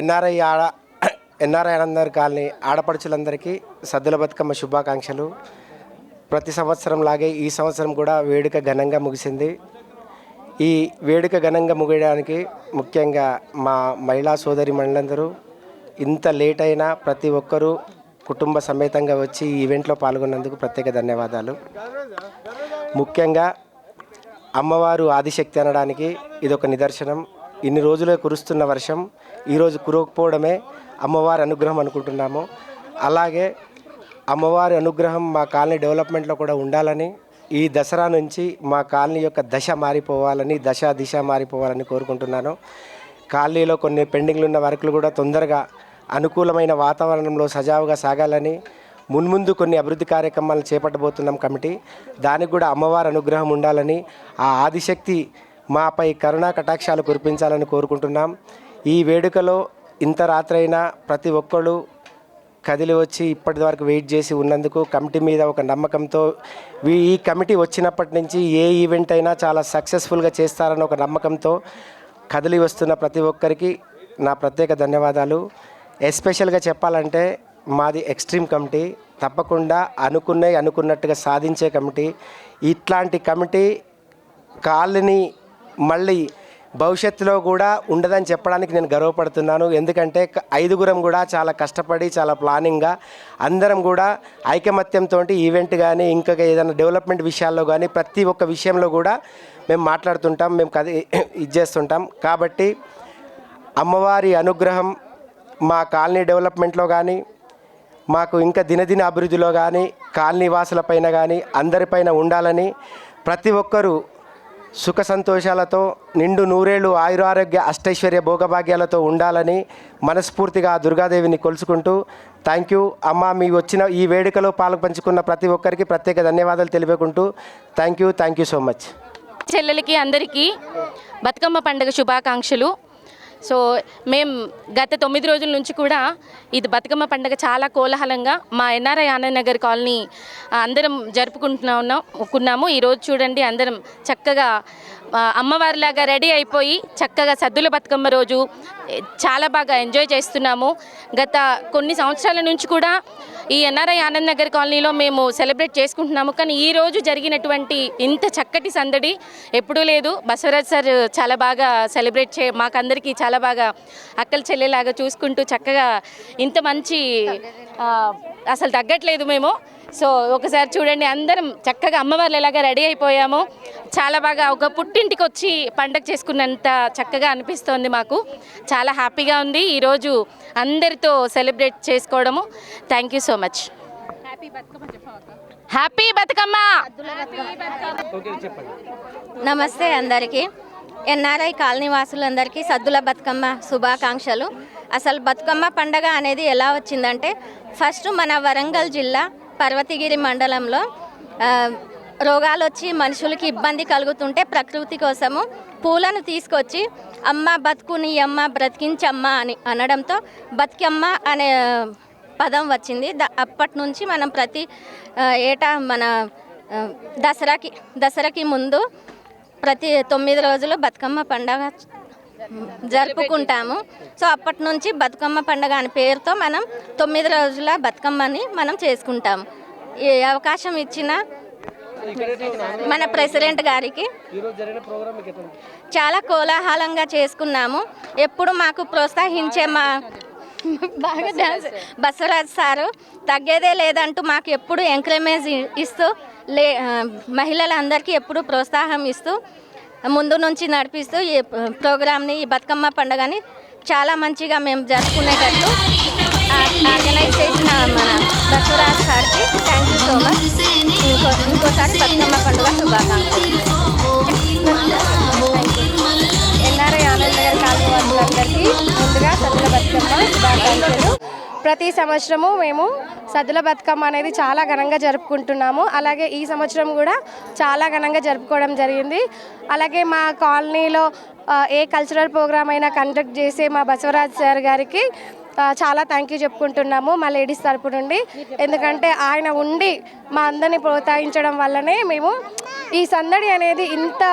NRI ఆడ NRI అందరి colony ఆడపడుచులందరికీ సద్దుల బతుకమ్మ శుభాకాంక్షలు. ప్రతి సంవత్సరం లాగే ఈ సంవత్సరం కూడా వేడుక ఘనంగా ముగిసింది. ఈ వేడుక ఘనంగా ముగియడానికి ముఖ్యంగా మా మహిళా సోదరి మహిళలందరూ ఇంత లేట్ అయినా ప్రతి ఒక్కరూ కుటుంబ సమేతంగా వచ్చి ఈ ఈవెంట్లో పాల్గొన్నందుకు ప్రత్యేక ధన్యవాదాలు. ముఖ్యంగా అమ్మవారు ఆదిశక్తి అనడానికి ఇదొక నిదర్శనం. ఇన్ని రోజులే కురుస్తున్న వర్షం ఈరోజు కురవకపోవడమే అమ్మవారి అనుగ్రహం అనుకుంటున్నాము. అలాగే అమ్మవారి అనుగ్రహం మా కాలనీ డెవలప్మెంట్లో కూడా ఉండాలని ఈ దసరా నుంచి మా కాలనీ యొక్క దశ మారిపోవాలని దశ దిశ మారిపోవాలని కోరుకుంటున్నాను. కాలనీలో కొన్ని పెండింగ్లు ఉన్న వర్కులు కూడా తొందరగా అనుకూలమైన వాతావరణంలో సజావుగా సాగాలని మున్ముందు కొన్ని అభివృద్ధి కార్యక్రమాలను చేపట్టబోతున్నాం కమిటీ. దానికి కూడా అమ్మవారి అనుగ్రహం ఉండాలని ఆ ఆదిశక్తి మాపై కరుణా కటాక్షాలు కురిపించాలని కోరుకుంటున్నాం. ఈ వేడుకలో ఇంత రాత్రైనా ప్రతి ఒక్కళ్ళు కదిలి వచ్చి ఇప్పటి వరకు వెయిట్ చేసి ఉన్నందుకు కమిటీ మీద ఒక నమ్మకంతో ఈ కమిటీ వచ్చినప్పటి నుంచి ఏ ఈవెంట్ అయినా చాలా సక్సెస్ఫుల్గా చేస్తారని ఒక నమ్మకంతో కదిలి వస్తున్న ప్రతి ఒక్కరికి నా ప్రత్యేక ధన్యవాదాలు. ఎస్పెషల్గా చెప్పాలంటే మాది ఎక్స్ట్రీమ్ కమిటీ తప్పకుండా అనుకున్నవి అనుకున్నట్టుగా సాధించే కమిటీ. ఇట్లాంటి కమిటీ కాలనీ మళ్ళీ భవిష్యత్తులో కూడా ఉండదని చెప్పడానికి నేను గర్వపడుతున్నాను. ఎందుకంటే ఐదుగురం కూడా చాలా కష్టపడి చాలా ప్లానింగ్గా అందరం కూడా ఐకమత్యంతో ఈవెంట్ కానీ ఇంకా ఏదైనా డెవలప్మెంట్ విషయాల్లో కానీ ప్రతి ఒక్క విషయంలో కూడా మేము మాట్లాడుతుంటాం మేము కది ఇది చేస్తుంటాం. కాబట్టి అమ్మవారి అనుగ్రహం మా కాలనీ డెవలప్మెంట్లో కానీ మాకు ఇంకా దినదిన అభివృద్ధిలో కానీ కాలనీ వాసులపైన కానీ అందరిపైన ఉండాలని ప్రతి ఒక్కరూ సుఖ సంతోషాలతో నిండు నూరేళ్ళు ఆయురారోగ్య అష్టైశ్వర్య భోగభాగ్యాలతో ఉండాలని మనస్ఫూర్తిగా ఆ దుర్గాదేవిని కొలుసుకుంటూ థ్యాంక్ యూ అమ్మ మీ వచ్చిన ఈ వేడుకలో పాలు పంచుకున్న ప్రతి ఒక్కరికి ప్రత్యేక ధన్యవాదాలు తెలియకుంటూ thank you thank you so much చెల్లెలకి అందరికీ బతుకమ్మ పండుగ శుభాకాంక్షలు. సో మేము గత తొమ్మిది రోజుల నుంచి కూడా ఇది బతుకమ్మ పండుగ చాలా కోలాహలంగా మా ఎన్ఆర్ఐ ఆనందనగర్ కాలనీ అందరం జరుపుకుంటున్నా ఉన్నాం ఉన్నాము. ఈరోజు చూడండి అందరం చక్కగా అమ్మవారిలాగా రెడీ అయిపోయి చక్కగా సద్దుల బతుకమ్మ రోజు చాలా బాగా ఎంజాయ్ చేస్తున్నాము. గత కొన్ని సంవత్సరాల నుంచి కూడా ఈ ఎన్ఆర్ఐ ఆనంద్ నగర్ కాలనీలో మేము సెలబ్రేట్ చేసుకుంటున్నాము. కానీ ఈ రోజు జరిగినటువంటి ఇంత చక్కటి సందడి ఎప్పుడూ లేదు. బసవరాజ్ సార్ చాలా బాగా సెలబ్రేట్ చే మాకందరికీ చాలా బాగా అక్కల చెల్లెలాగా చూసుకుంటూ చక్కగా ఇంత మంచి అసలు తగ్గట్లేదు మేము. సో ఒకసారి చూడండి అందరం చక్కగా అమ్మవార్లు ఎలాగా రెడీ అయిపోయాము. చాలా బాగా ఒక పుట్టింటికి వచ్చి పండగ చేసుకున్నంత చక్కగా అనిపిస్తోంది మాకు. చాలా హ్యాపీగా ఉంది ఈరోజు అందరితో సెలబ్రేట్ చేసుకోవడము. Thank you so much happy Bathukamma నమస్తే అందరికీ. ఎన్ఆర్ఐ కాలనీ వాసులందరికీ సద్దుల బతుకమ్మ శుభాకాంక్షలు. అసలు బతుకమ్మ పండగ అనేది ఎలా వచ్చిందంటే ఫస్ట్ మన వరంగల్ జిల్లా పర్వతగిరి మండలంలో రోగాలు వచ్చి మనుషులకి ఇబ్బంది కలుగుతుంటే ప్రకృతి కోసము పూలను తీసుకొచ్చి అమ్మ బతుకుని అమ్మ బ్రతికించమ్మ అని అనడంతో బతికమ్మ అనే పదం వచ్చింది. ద అప్పటి నుంచి మనం ప్రతి ఏటా మన దసరాకి దసరాకి ముందు ప్రతి తొమ్మిది రోజులు బతుకమ్మ పండగ జరుపుకుంటాము. సో అప్పటి నుంచి బతుకమ్మ పండుగ అనే పేరుతో మనం తొమ్మిది రోజుల బతుకమ్మని మనం చేసుకుంటాము ఈ అవకాశం ఇచ్చిన మన ప్రెసిడెంట్ గారికి చాలా కోలాహలంగా చేసుకున్నాము. ఎప్పుడు మాకు ప్రోత్సహించే మా బాగా డాన్స్ బసవరాజ్ సారు తగ్గేదే లేదంటూ మాకు ఎప్పుడు ఎంకరేజ్ ఇస్తూ లే మహిళలందరికీ ఎప్పుడు ప్రోత్సాహం ఇస్తూ ముందు నుంచి నడిపిస్తూ ఈ ప్రోగ్రామ్ని ఈ బతుకమ్మ పండుగని చాలా మంచిగా మేము జరుపుకునేటట్టు ఆర్గనైజ్ చేసిన మన బసవరాజ్ సార్కి థ్యాంక్ యూ సో మచ్. ఇంకో ఇంకోసారి బతుకమ్మ పండుగ శుభాకాంక్షలు. ఎన్ఆర్ఐ ఆనంద్ గారి కాలువ ముందుగా సద్దుల బతుకమ్మ శుభాకాంక్షలు. ప్రతి సంవత్సరము మేము సద్దుల బతుకమ్మ అనేది చాలా ఘనంగా జరుపుకుంటున్నాము. అలాగే ఈ సంవత్సరం కూడా చాలా ఘనంగా జరుపుకోవడం జరిగింది. అలాగే మా కాలనీలో ఏ కల్చరల్ ప్రోగ్రామ్ అయినా కండక్ట్ చేసే మా బసవరాజ్ సార్ గారికి చాలా థ్యాంక్ యూ చెప్పుకుంటున్నాము మా లేడీస్ తరపు నుండి. ఎందుకంటే ఆయన ఉండి మా అందరిని ప్రోత్సహించడం వల్లనే మేము ఈ సందడి అనేది ఇంత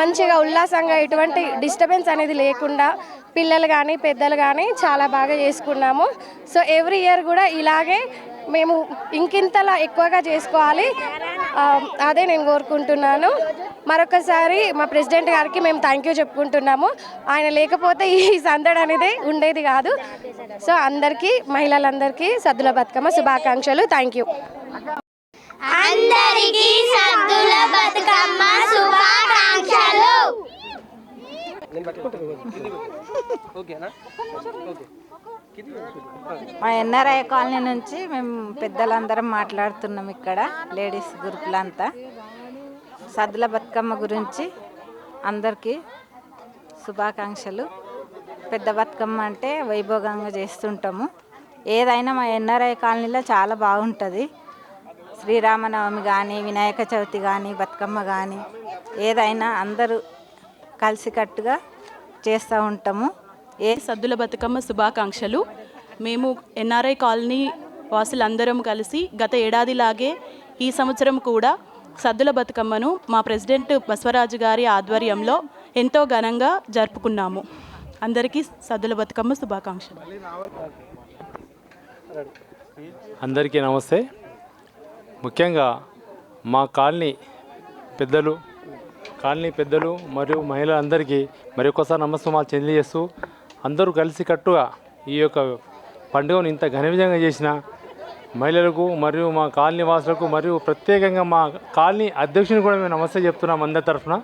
మంచిగా ఉల్లాసంగా ఎటువంటి డిస్టర్బెన్స్ అనేది లేకుండా పిల్లలు కానీ పెద్దలు కానీ చాలా బాగా చేసుకున్నాము. సో ఎవ్రీ ఇయర్ కూడా ఇలాగే మేము ఇంకింతలా ఎక్కువగా చేసుకోవాలి. అదే నేను కోరుకుంటున్నాను. మరొకసారి మా ప్రెసిడెంట్ గారికి మేము థ్యాంక్ యూ చెప్పుకుంటున్నాము. ఆయన లేకపోతే ఈ సందడి అనేది ఉండేది కాదు. సో అందరికీ మహిళలందరికీ సద్దుల బతుకమ్మ శుభాకాంక్షలు. Thank you. అందరికీ సద్దుల బతుకమ్మ శుభాకాంక్షలు మా ఎన్ఆర్ఐ కాలనీ నుంచి మేము పెద్దలందరం మాట్లాడుతున్నాం ఇక్కడ లేడీస్ గ్రూప్లంతా. సద్దుల బతుకమ్మ గురించి అందరికీ శుభాకాంక్షలు. పెద్ద బతుకమ్మ అంటే వైభోగంగా చేస్తుంటాము. ఏదైనా మా ఎన్ఆర్ఐ కాలనీలో చాలా బాగుంటుంది. శ్రీరామనవమి కానీ వినాయక చవితి కానీ బతుకమ్మ కానీ ఏదైనా అందరూ కలిసికట్టుగా చేస్తూ ఉంటాము. ఏ సద్దుల బతుకమ్మ శుభాకాంక్షలు. మేము ఎన్ఆర్ఐ కాలనీ వాసులందరం కలిసి గత ఏడాదిలాగే ఈ సంవత్సరం కూడా సద్దుల బతుకమ్మను మా ప్రెసిడెంట్ బసవరాజు గారి ఆధ్వర్యంలో ఎంతో ఘనంగా జరుపుకున్నాము. అందరికీ సద్దుల బతుకమ్మ శుభాకాంక్షలు. అందరికీ నమస్తే. ముఖ్యంగా మా కాలనీ పెద్దలు కాలనీ పెద్దలు మరియు మహిళలందరికీ మరి ఒక్కసారి నమస్కారాలు తెలియజేస్తూ అందరూ కలిసికట్టుగా ఈ యొక్క పండుగను ఇంత ఘన విధంగా చేసిన మహిళలకు మరియు మా కాలనీ వాసులకు మరియు ప్రత్యేకంగా మా కాలనీ అధ్యక్షుని కూడా మేము నమస్తే చెప్తున్నాం అందరి తరఫున.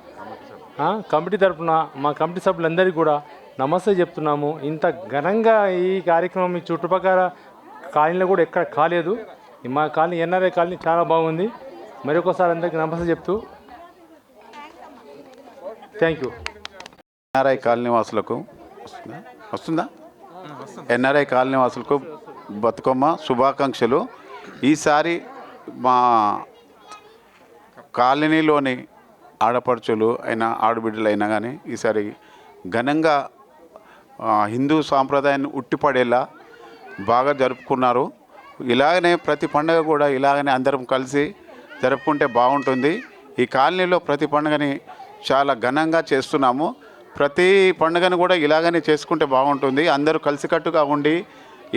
కమిటీ తరఫున మా కమిటీ సభ్యులందరికీ కూడా నమస్తే చెప్తున్నాము. ఇంత ఘనంగా ఈ కార్యక్రమం ఈ చుట్టుపక్కల కాలనీలో కూడా ఎక్కడ కాలేదు. మా కాలనీ ఎన్ఆర్ఐ కాలనీ చాలా బాగుంది. మరొకసారి అందరికీ నమస్తే చెప్తూ థ్యాంక్ యూ ఎన్ఆర్ఐ కాలనీవాసులకు వస్తుందా? వస్తుందా? ఎన్ఆర్ఐ కాలనీవాసులకు బతుకమ్మ శుభాకాంక్షలు. ఈసారి మా కాలనీలోని ఆడపడుచులు అయినా ఆడబిడ్డలు అయినా కానీ ఈసారి ఘనంగా హిందూ సాంప్రదాయాన్ని ఉట్టిపడేలా బాగా జరుపుకున్నారు. ఇలాగనే ప్రతి పండుగ కూడా ఇలాగనే అందరం కలిసి జరుపుకుంటే బాగుంటుంది. ఈ కాలనీలో ప్రతి పండుగని చాలా ఘనంగా చేస్తున్నాము. ప్రతి పండుగను కూడా ఇలాగనే చేసుకుంటే బాగుంటుంది. అందరూ కలిసికట్టుగా ఉండి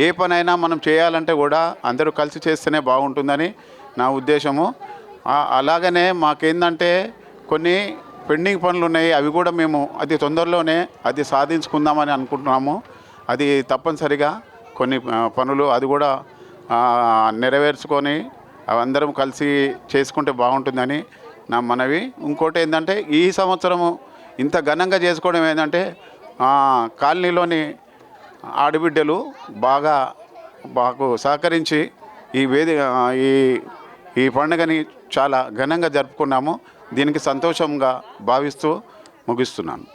ఏ పనైనా మనం చేయాలంటే కూడా అందరూ కలిసి చేస్తేనే బాగుంటుందని నా ఉద్దేశము. అలాగనే మాకేందంటే కొన్ని పెండింగ్ పనులు ఉన్నాయి. అవి కూడా మేము అది తొందరలోనే అది సాధించుకుందామని అనుకుంటున్నాము. అది తప్పనిసరిగా కొన్ని పనులు అది కూడా నెరవేర్చుకొని అందరం కలిసి చేసుకుంటే బాగుంటుందని నా మనవి. ఇంకోటి ఏంటంటే ఈ సంవత్సరము ఇంత ఘనంగా చేసుకోవడం ఏంటంటే కాలనీలోని ఆడబిడ్డలు బాగా మాకు సహకరించి ఈ వేది ఈ ఈ పండుగని చాలా ఘనంగా జరుపుకున్నాము. దీనికి సంతోషంగా భావిస్తూ ముగిస్తున్నాను.